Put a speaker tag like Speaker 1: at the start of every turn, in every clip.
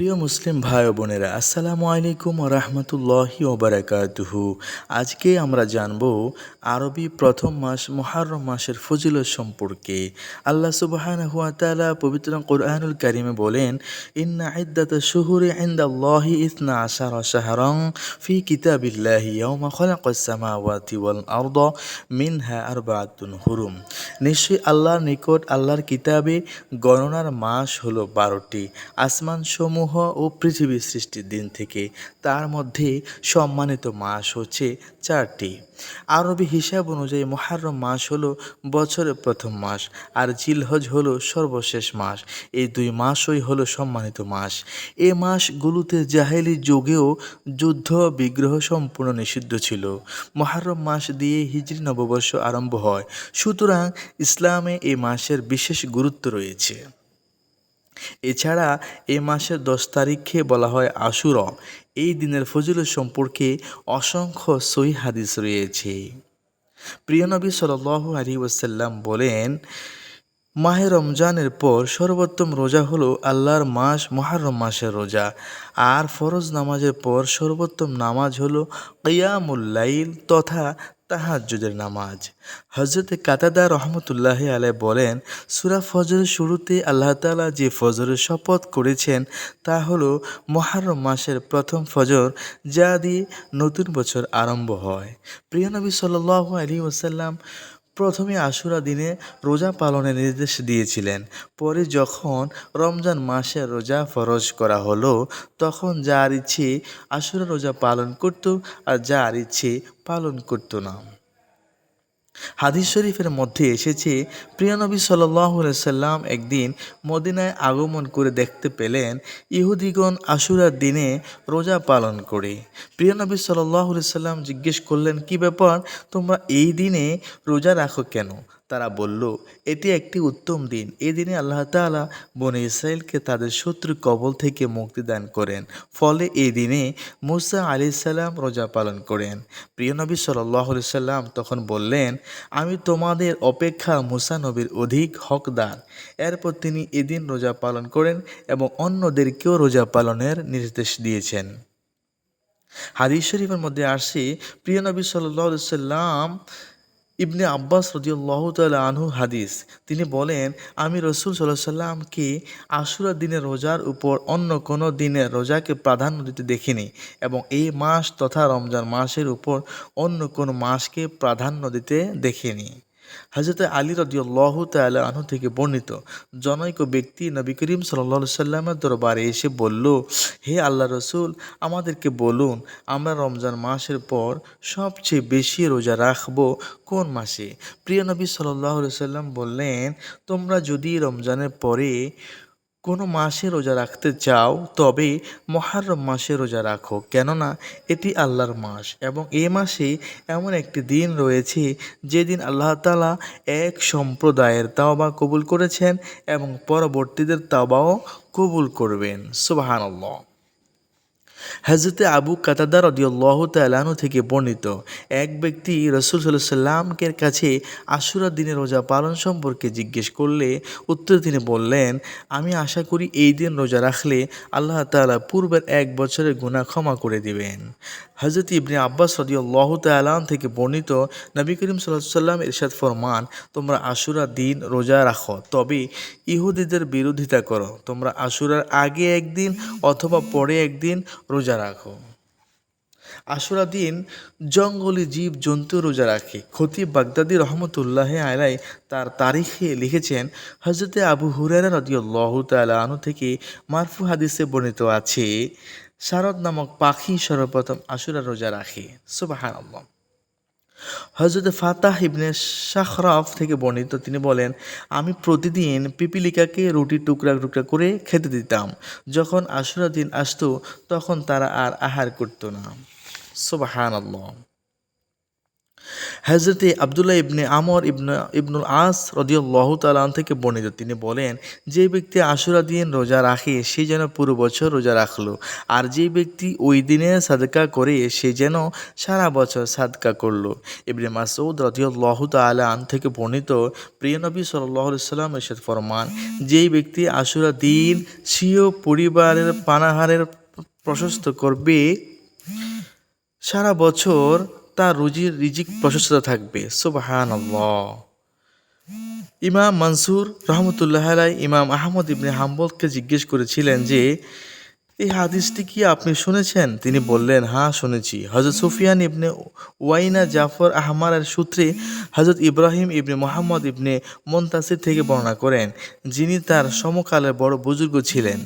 Speaker 1: প্রিয় মুসলিম ভাই বোনেরা, আসসালামু আলাইকুম রহমতুল্লাহি ওবরাকাতুহু আজকে আমরা জানব আরবি প্রথম মাস, মুহাররম মাসের ফজিলত সম্পর্কে। আল্লাহ সুবহানাহু ওয়া তাআলা পবিত্র কোরআনুল কারিমে বলেন, ইন্না ইদ্দাত শুহুরি ইনদাল্লাহি ইসনা আশারা শাহরান ফি কিতাবিল্লাহি ইয়াওমা খালাকাস সামাওয়াতি ওয়াল আরদা মিনহা আরবাআতুন হুরুম। নিশ্চয়ই আল্লাহর নিকট, আল্লাহর কিতাবে গণনার মাস হলো বারোটি। আসমান সমূহ ও পৃথিবী সৃষ্টির দিন থেকে তার মধ্যে সম্মানিত মাস হচ্ছে চারটি। আরবি হিসাব অনুযায়ী মহারম মাস হলো বছরের প্রথম মাস আর জিলহজ হলো সর্বশেষ মাস। এই দুই মাসই হলো সম্মানিত মাস। এ মাসগুলোতে জাহেলি যুগেও যুদ্ধ বিগ্রহ সম্পূর্ণ নিষিদ্ধ ছিল। মহারম মাস দিয়ে হিজরি নববর্ষ আরম্ভ হয়। সুতরাং ইসলামে এই মাসের বিশেষ গুরুত্ব রয়েছে। এছাড়া এ মাসের দশ তারিখে বলা হয় আশুর। এই দিনের ফজিলত সম্পর্কে অসংখ্য সই হাদিস রয়েছে। প্রিয় নবী সাল আলী ওসাল্লাম বলেন, মাহে রমজানের পর সর্বোত্তম রোজা হলো আল্লাহর মাস মহারম মাসের রোজা। আর ফরজ নামাজের পর সর্বোত্তম নামাজ হলো কিয়ামুল্লাইল তথা তাহাজ্জুদের নামাজ। হজরত কাতাদা রহমতুল্লাহ আলাই বলেন, সুরা ফজরের শুরুতে আল্লাহ তালা যে ফজরের শপথ করেছেন, তা হল মহারম মাসের প্রথম ফজর, যা দিয়ে নতুন বছর আরম্ভ হয়। প্রিয়নবী সাল আলী ওসাল্লাম প্রথমে আশুরা দিনে রোজা পালনের নির্দেশ দিয়েছিলেন। পরে যখন রমজান মাসে রোজা ফরজ করা হলো, তখন যার ইচ্ছে আশুরা রোজা পালন করত আর যার ইচ্ছে পালন করতো না। হাদিস শরীফের মধ্যে এসেছে প্রিয়নবী সাল্লাম একদিন মদিনায় আগমন করে দেখতে পেলেন ইহুদিগণ আশুরার দিনে রোজা পালন করে। প্রিয়নবী সাল্লাম জিজ্ঞেস করলেন, কি ব্যাপার? তোমরা এই দিনে রোজা রাখো কেন? তারা বলল, এটি একটি উত্তম দিন। এই দিনে আল্লাহ তালা বনে ইসরায়েলকে তাদের শত্রু কবল থেকে মুক্তি দান করেন। ফলে এই দিনে মুসা আলি সাল্লাম রোজা পালন করেন। প্রিয় নবী সাল্লাহ সাল্লাম তখন বললেন, আমি তোমাদের অপেক্ষা মুসা নবীর অধিক হকদার। এরপর তিনি এদিন রোজা পালন করেন এবং অন্যদেরকেও রোজা পালনের নির্দেশ দিয়েছেন। হাদিস শরীফের মধ্যে আসছে প্রিয় নবী সাল্লাহ সাল্লাম ইবনে আব্বাস রদিউল্লাহ তাল্লাহ আনহু হাদিস, তিনি বলেন, আমি রসুল সাল্লাহ সাল্লামকে আশুরা দিনের রোজার উপর অন্য কোনো দিনের রোজাকে প্রাধান্য দিতে দেখিনি এবং এই মাস তথা রমজান মাসের উপর অন্য কোনো মাসকে প্রাধান্য দিতে দেখিনি। হজরত আলী রদিউল্লাহ তাল্লাহ আনহু থেকে বর্ণিত, জনৈক ব্যক্তি নবী করিম সাল্লা সাল্লামের দরবারে এসে বলল, হে আল্লাহ রসুল, আমাদেরকে বলুন, আমরা রমজান মাসের পর সবচেয়ে বেশি রোজা রাখব কোন মাসে? প্রিয় নবী সাল্লাহ সাল্লাম বললেন, তোমরা যদি রমজানের পরে কোনো মাসে রোজা রাখতে চাও, তবে মহারম মাসে রোজা রাখো। কেননা এটি আল্লাহর মাস এবং এ মাসে এমন একটি দিন রয়েছে যেদিন আল্লাহ তালা এক সম্প্রদায়ের তাওবা কবুল করেছেন এবং পরবর্তীদের তাওবাও কবুল করবেন। সুবাহান আল্লাহ হজরতে আবু কাতাদার রদিউল্লাহ তালানু থেকে বর্ণিত, এক ব্যক্তি রসুল সাল্লামকে কাছে আশুরা দিনে রোজা পালন সম্পর্কে জিজ্ঞেস করলে উত্তর তিনি বললেন, আমি আশা করি এই দিন রোজা রাখলে আল্লাহ তালা পূর্বের এক বছরের গুণা ক্ষমা করে দিবেন। হজরত ইবনে আব্বাস রদিউল্লাহ তালাম থেকে বর্ণিত নবী করিম সাল্লাম ইরশাদ ফরমান, তোমরা আশুরা দিন রোজা রাখো, তবে ইহুদিদের বিরোধিতা করো। তোমরা আশুরার আগে একদিন অথবা পরে একদিন রোজা রাখো। আশুরা দিন জঙ্গলি জীব জন্তু রোজা রাখে। খতিব বাগদাদি রহমতুল্লাহ আলাই তার তারিখে লিখেছেন হজরতে আবু হুরারা রদিউল্লাহ তালা থেকে মারফু হাদিসে বর্ণিত আছে শারদ নামক পাখি সর্বপ্রথম আশুরা রোজা রাখে। সুবাহান আল্লাহ হজরত ফাতাহ ইবনে শাহরফ থেকে বর্ণিত, তিনি বলেন, আমি প্রতিদিন পিপিলিকাকে রুটি টুকরা টুকরা করে খেতে দিতাম। যখন আশুরা দিন আসতো, তখন তারা আর আহার করতো না। সুবাহান আল্লাহ হজরতে আবদুল্লাহ ইবনে আমর ইবনে, ইবনুল আস রদিয়াল্লাহ তালান থেকে বর্ণিত। তিনি বলেন, যে ব্যক্তি আশুরা দিন রোজা রাখে, সে যেন পুরো বছর রোজা রাখল। আর যে ব্যক্তি ওই দিনে সাদকা করে, সে যেন সারা বছর সাদকা করল। ইবনে মাসউদ রদিয়াল্লাহ তালান থেকে বর্ণিত, প্রিয় নবী সাল্লাহ সাল্লাম ফরমান যেই ব্যক্তি আশুরা দিন স্বীয় পরিবারের পানাহারের প্রশস্ত করবে, সারা বছর তার রুজির রিজিক প্রশস্ত থাকবে। সুবাহান ইমাম মনসুর রহমতুল্লাহ আলাই ইমাম আহমদ ইবনে হাম্বলকে জিজ্ঞেস করেছিলেন যে এই হাদিসটি কি আপনি শুনেছেন? তিনি বললেন হ্যাঁ শুনেছি। হজরত সুফিয়ান ইবনে ওয়াইনা জাফর আহমারের সূত্রে হজরত ইব্রাহিম ইবনে মোহাম্মদ ইবনে মন্তাসির থেকে বর্ণনা করেন, যিনি তার সমকালের বড় বুজুর্গ ছিলেন।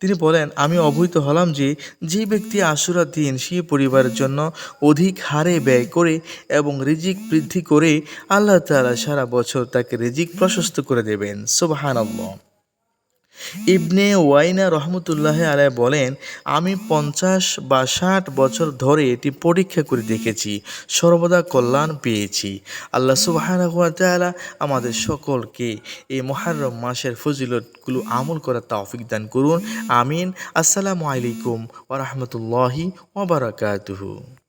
Speaker 1: তিনি বলেন, আমি অবহিত হলাম যে যে ব্যক্তি আশুরা দিন সে পরিবারের জন্য অধিক হারে ব্যয় করে এবং রিজিক বৃদ্ধি করে আল্লাহ তাআলা সারা বছর তাকে রিজিক প্রশস্ত করে দেবেন। সুবহানাল্লাহ। ইবনে ওয়াইনা রহমতুল্লাহ আলাই বলেন, আমি পঞ্চাশ বা ষাট বছর ধরে এটি পরীক্ষা করে দেখেছি, সর্বদা কল্যাণ পেয়েছি। আল্লাহ সুবাহানাহু ওয়া আমাদের সকলকে এই মহারম মাসের ফজিলতগুলো আমল করার তৌফিক দান করুন। আমিন। আসসালামু আলাইকুম ওয়া রাহমাতুল্লাহি ওয়া বারাকাতুহু।